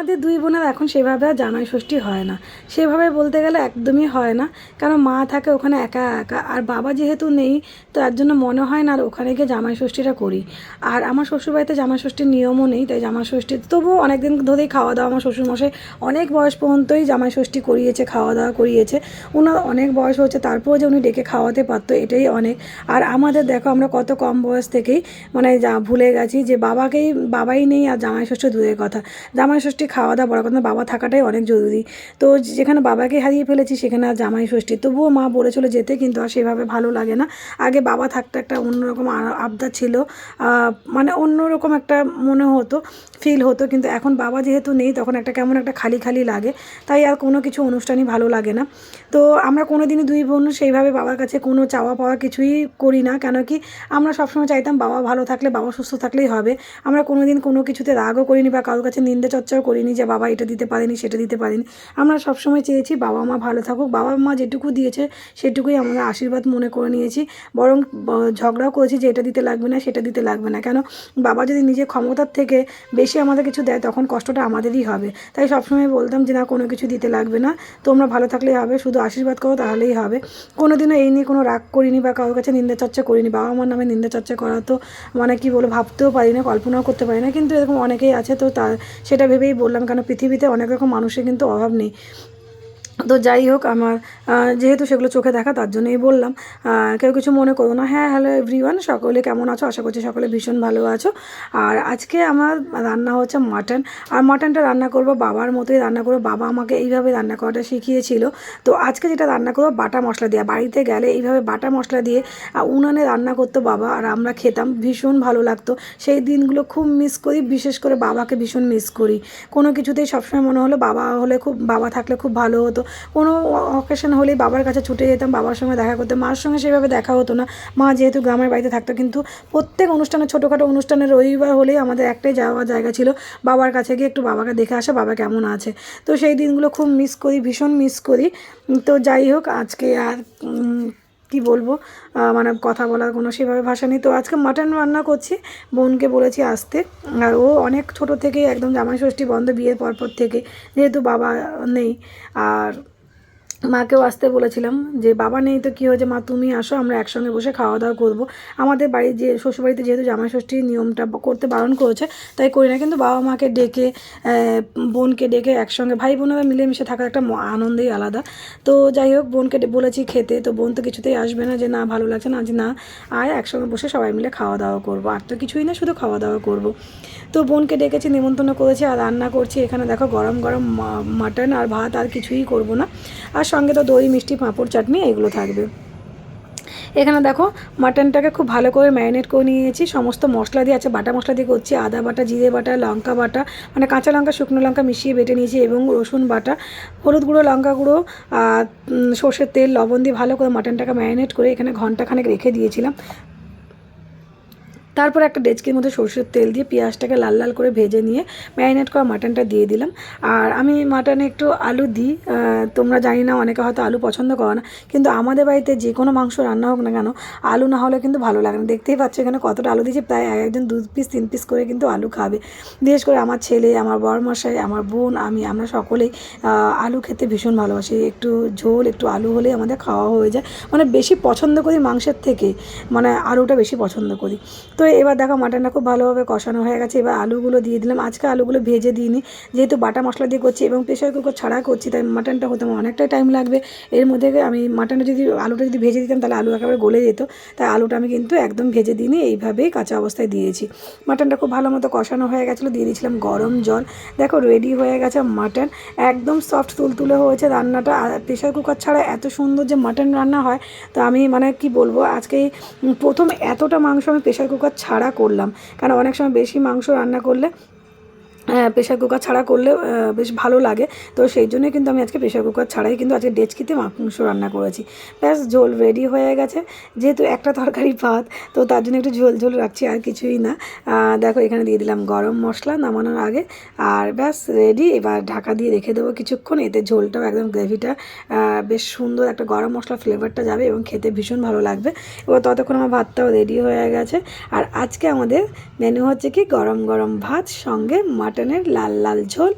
আমাদের দুই বোনের এখন সেভাবে আর জামাই ষষ্ঠী হয় না। সেভাবে বলতে গেলে একদমই হয় না। কারণ মা থাকে ওখানে একা একা। আর বাবা যেহেতু নেই, তো তার জন্য মনে হয় না আর ওখানে গিয়ে জামাই ষষ্ঠীটা করি। আর আমার শ্বশুরবাড়িতে জামাই ষষ্ঠীর নিয়মও নেই, তাই জামাই ষষ্ঠী তবুও অনেকদিন ধরেই খাওয়া দাওয়া আমার শ্বশুরমশাই অনেক বয়স পর্যন্তই জামাই ষষ্ঠী করিয়েছে খাওয়া দাওয়া করিয়েছে। ওনার অনেক বয়স হচ্ছে তারপরেও যে উনি ডেকে খাওয়াতে পারতো, এটাই অনেক। আর আমাদের দেখো আমরা কত কম বয়স থেকেই মানে যা ভুলে গেছি যে বাবাকেই, বাবাই নেই আর জামাই ষষ্ঠী দূরের কথা। জামাই ষষ্ঠী খাওয়া দাওয়া বড় কথা, বাবা থাকাটাই অনেক জরুরি। তো যেখানে বাবাকে হারিয়ে ফেলেছি, সেখানে আর জামাই ষষ্ঠী। তবুও মা বলেছিল যেতে, কিন্তু আর সেভাবে ভালো লাগে না। আগে বাবা থাকতে একটা অন্যরকম আ- আবদার ছিল। মানে অন্যরকম একটা মনে হতো ফিল হতো, কিন্তু এখন বাবা যেহেতু নেই, তখন একটা কেমন একটা খালি খালি লাগে। তাই আর কোনো কিছু অনুষ্ঠানই ভালো লাগে না। তো আমরা কোনো দিনই দুই বোন সেইভাবে বাবার কাছে কোনো চাওয়া পাওয়া কিছুই করি না। কেন কি আমরা সবসময় চাইতাম বাবা ভালো থাকলে, বাবা সুস্থ থাকলেই হবে। আমরা কোনো দিন কোনো কিছুতে রাগও করিনি বা কারোর কাছে নিন্দে চর্চাও করিনি যে বাবা এটা দিতে পারেনি, সেটা দিতে পারেনি। আমরা সবসময় চেয়েছি বাবা মা ভালো থাকুক। বাবা মা যেটুকু দিয়েছে সেটুকুই আমরা আশীর্বাদ মনে করে নিয়েছি। বরং ঝগড়াও করেছি যে এটা দিতে লাগবে না, সেটা দিতে লাগবে না। কেন? বাবা যদি নিজের ক্ষমতার থেকে বেশি আমাদের কিছু দেয়, তখন কষ্টটা আমাদেরই হবে। তাই সবসময় বলতাম যে, না, কোনো কিছু দিতে লাগবে না। তোমরা ভালো থাকলেই হবে। শুধু আশীর্বাদ করো, তাহলেই হবে। কোনো দিনও এই নিয়ে কোনো রাগ করিনি বা কারোর কাছে নিন্দা চর্চা করিনি। বাবা মার নামে নিন্দা চর্চা করা তো মানে কি বলব, ভাবতেও পারি না কল্পনাও করতে পারি না কিন্তু এরকম অনেকেই আছে তো তা, সেটা ভেবেই বললাম কেন পৃথিবীতে অনেক রকম মানুষের কিন্তু অভাব নেই। তো যাই হোক, আমার যেহেতু সেগুলো চোখে দেখা, তার জন্যই বললাম। কেউ কিছু মনে করো না। হ্যাঁ হ্যালো এভরিওয়ান সকলে কেমন আছো? আশা করছি সকলে ভীষণ ভালো আছো। আর আজকে আমার রান্না হচ্ছে মাটন আর মাটনটা রান্না করব বাবার মতোই রান্না করব। বাবা আমাকে এইভাবে রান্না করাটা শিখিয়েছিল। তো আজকে যেটা রান্না করব, বাটা মশলা দিয়ে। বাড়িতে গেলে এইভাবে বাটা মশলা দিয়ে উনানে রান্না করতো বাবা। আর আমরা খেতাম, ভীষণ ভালো লাগতো। সেই দিনগুলো খুব মিস করি, বিশেষ করে বাবাকে ভীষণ মিস করি। কোনো কিছুতেই সবসময় মনে হলো বাবা হলে খুব, বাবা থাকলে খুব ভালো হতো। কোনো অকেশন হলেই বাবার কাছে ছুটে যেতাম, বাবার সঙ্গে দেখা করতে মার সঙ্গে সেভাবে দেখা হতো না। মা যেহেতু গ্রামের বাড়িতে থাকতো, কিন্তু প্রত্যেক অনুষ্ঠানে, ছোটোখাটো অনুষ্ঠানে রবিবার হলেই আমাদের একটাই যাওয়ার জায়গা ছিল। বাবার কাছে গিয়ে একটু বাবাকে দেখে আসা, বাবা কেমন আছে? তো সেই দিনগুলো খুব মিস করি, ভীষণ মিস করি। তো যাই হোক, আজকে আর কি বলব? মানে কথা বলার কোনো সেভাবে ভাষা নেই। তো আজকে মাটন রান্না করছি, বোনকে বলেছি আসতে। আর ও অনেক ছোট থেকেই একদম জামাই ষষ্ঠী বন্ধ বিয়ের পরপর থেকে, যেহেতু বাবা নেই। আর মাকেও আসতে বলেছিলাম যে, বাবা নেই তো কী হয়েছে? মা, তুমি আসো, আমরা একসঙ্গে বসে খাওয়া দাওয়া করব। আমাদের বাড়ি যে, শ্বশুরবাড়িতে যেহেতু জামাই ষষ্ঠীর নিয়মটা করতে বারণ করেছে, তাই করি না। কিন্তু বাবা মাকে ডেকে বোনকে ডেকে একসঙ্গে, ভাই বোনেরা মিলেমিশে থাকার একটা আনন্দই আলাদা। তো যাই হোক, বোনকে বলেছি খেতে, তো বোন তো কিছুতেই আসবে না যে, না, ভালো লাগছে না। যে, না, আয়, একসঙ্গে বসে সবাই মিলে খাওয়া দাওয়া করব। আর তো কিছুই না, শুধু খাওয়া দাওয়া করব। তো বোনকে ডেকেছি, নিমন্ত্রণ করেছি, আর রান্না করছি। এখানে দেখো গরম গরম মাটন আর ভাত আর কিছুই করব না। আর সঙ্গে তো দই, মিষ্টি, পাঁপড়, চাটনি এগুলো থাকবে। এখানে দেখো মাটনটাকে খুব ভালো করে ম্যারিনেট করে নিয়েছি। সমস্ত মশলা দিয়ে আছে, বাটা মশলা দিয়ে করছি, আদা বাটা, জিরে বাটা, লঙ্কা বাটা মানে কাঁচা লঙ্কা, শুকনো লঙ্কা মিশিয়ে বেটে নিয়েছি, এবং রসুন বাটা, হলুদ গুঁড়ো, লঙ্কা গুঁড়ো সর্ষের তেল, লবণ দিয়ে ভালো করে মাটনটাকে ম্যারিনেট করে এখানে ঘন্টাখানেক রেখে দিয়েছিলাম। তারপর একটা ডেচকির মধ্যে সরষের তেল দিয়ে পেঁয়াজটাকে লাল লাল করে ভেজে নিয়ে ম্যারিনেট করা মাটনটা দিয়ে দিলাম। আর আমি মাটনে একটু আলু দিই তোমরা জানি না, অনেকে হয়তো আলু পছন্দ করো না। কিন্তু আমাদের বাড়িতে যে কোনো মাংস রান্না হোক না কেন, আলু না হলে কিন্তু ভালো লাগে না। দেখতেই পাচ্ছ এখানে কতটা আলু দিয়েছি, প্রায় এক একজন দু পিস তিন পিস করে কিন্তু আলু খাবে। বিশেষ করে আমার ছেলে, আমার বরমশাই, আমার বোন, আমি, আমরা সকলেই আলু খেতে ভীষণ ভালোবাসি। একটু ঝোল, একটু আলু হলেই আমাদের খাওয়া হয়ে যায়। মানে বেশি পছন্দ করি মাংসের থেকে মানে আলুটা বেশি পছন্দ করি। তো এবার দেখো মাটনটা খুব ভালোভাবে কষানো হয়ে গেছে। এবার আলুগুলো দিয়ে দিলাম। আজকে আলুগুলো ভেজে দিইনি। যেহেতু বাটা মশলা দিয়ে করছি এবং প্রেশার কুকার ছাড়া করছি, তাই মাটনটা হতে অনেকটাই টাইম লাগবে। এর মধ্যে আমি মাটনটা যদি, আলুটা যদি ভেজে দিতাম, তাহলে আলু একেবারে গলে যেত। তাই আলুটা আমি কিন্তু একদম ভেজে দিইনি। এইভাবেই কাঁচা অবস্থায় দিয়েছি। মাটনটা খুব ভালো মতো কষানো হয়ে গেছিল। দিয়ে দিয়েছিলাম গরম জল। দেখো রেডি হয়ে গেছে মাটন। একদম সফট তুলতুলে হয়েছে রান্নাটা। প্রেশার কুকার ছাড়া এত সুন্দর যে মাটন রান্না হয়। তো আমি মানে কি বলব, আজকে প্রথম এতটা মাংস আমি প্রেশার কুকার ছাড়া করলাম। কারণ অনেক সময় বেশি মাংস রান্না করলে প্রেশার কুকার ছাড়া করলে বেশ ভালো লাগে। তো সেই জন্য কিন্তু আমি আজকে প্রেশার কুকার ছাড়াই কিন্তু আজকে ডেচকিতে মাংস রান্না করেছি। ব্যাস, ঝোল রেডি হয়ে গেছে। যেহেতু একটা তরকারি ভাত, তো তার জন্য একটু ঝোল ঝোল রাখছি, আর কিছুই না। দেখো, এখানে দিয়ে দিলাম গরম মশলা নামানোর আগে। আর ব্যাস রেডি এবার ঢাকা দিয়ে রেখে দেবো কিছুক্ষণ। এতে ঝোলটাও একদম গ্রেভিটা বেশ সুন্দর একটা গরম মশলা ফ্লেভারটা যাবে এবং খেতে ভীষণ ভালো লাগবে। এবার ততক্ষণ আমার ভাতটাও রেডি হয়ে গেছে। আর আজকে আমাদের মেনু হচ্ছে কি? গরম গরম ভাত, সঙ্গে মাটন মাটনের লাল লাল ঝোল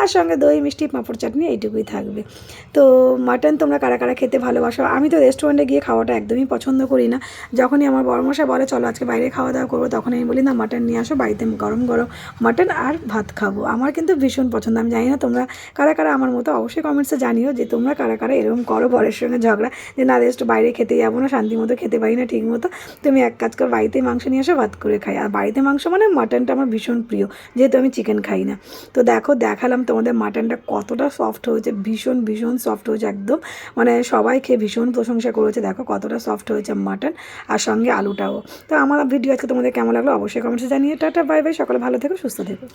আর সঙ্গে দই, মিষ্টি, পাঁপড় চাটনি এইটুকুই থাকবে। তো মাটন তোমরা কারা কারা খেতে ভালোবাসো? আমি তো রেস্টুরেন্টে গিয়ে খাওয়াটা একদমই পছন্দ করি না। যখনই আমার বড়মশা বলে, চলো আজকে বাইরে খাওয়া দাওয়া করব, তখন আমি বলি, না, মাটন নিয়ে আসো, বাড়িতে গরম গরম মাটন আর ভাত খাব। আমার কিন্তু ভীষণ পছন্দ। আমি জানি না তোমরা কারা কারা আমার মতো অবশ্যই কমেন্টসে জানিও যে তোমরা কারা কারা এরকম করো বরের সঙ্গে ঝগড়া, যে না রেস্ট বাইরে খেতে যাব না, শান্তি মতো খেতে পারি না ঠিক মতো তুমি এক কাজ কর, বাড়িতে মাংস নিয়ে আসো, ভাত করে খাই। আর বাড়িতে মাংস মানে মাটনটা আমার ভীষণ প্রিয়। যেহেতু আমি চিকেন খাই না। তো দেখো, দেখালাম তোমাদের মাটনটা কতটা সফট হয়েছে, ভীষণ ভীষণ সফট হয়েছে একদম। মানে সবাই খেয়ে ভীষণ প্রশংসা করেছে, দেখো কতটা সফট হয়েছে মাটন আর সঙ্গে আলুটাও। তো আমার ভিডিও আজকে তোমাদের কেমন লাগল অবশ্যই কমেন্টসে জানিয়ে টাটা বাই বাই সকলে ভালো থেকো, সুস্থ থেকো।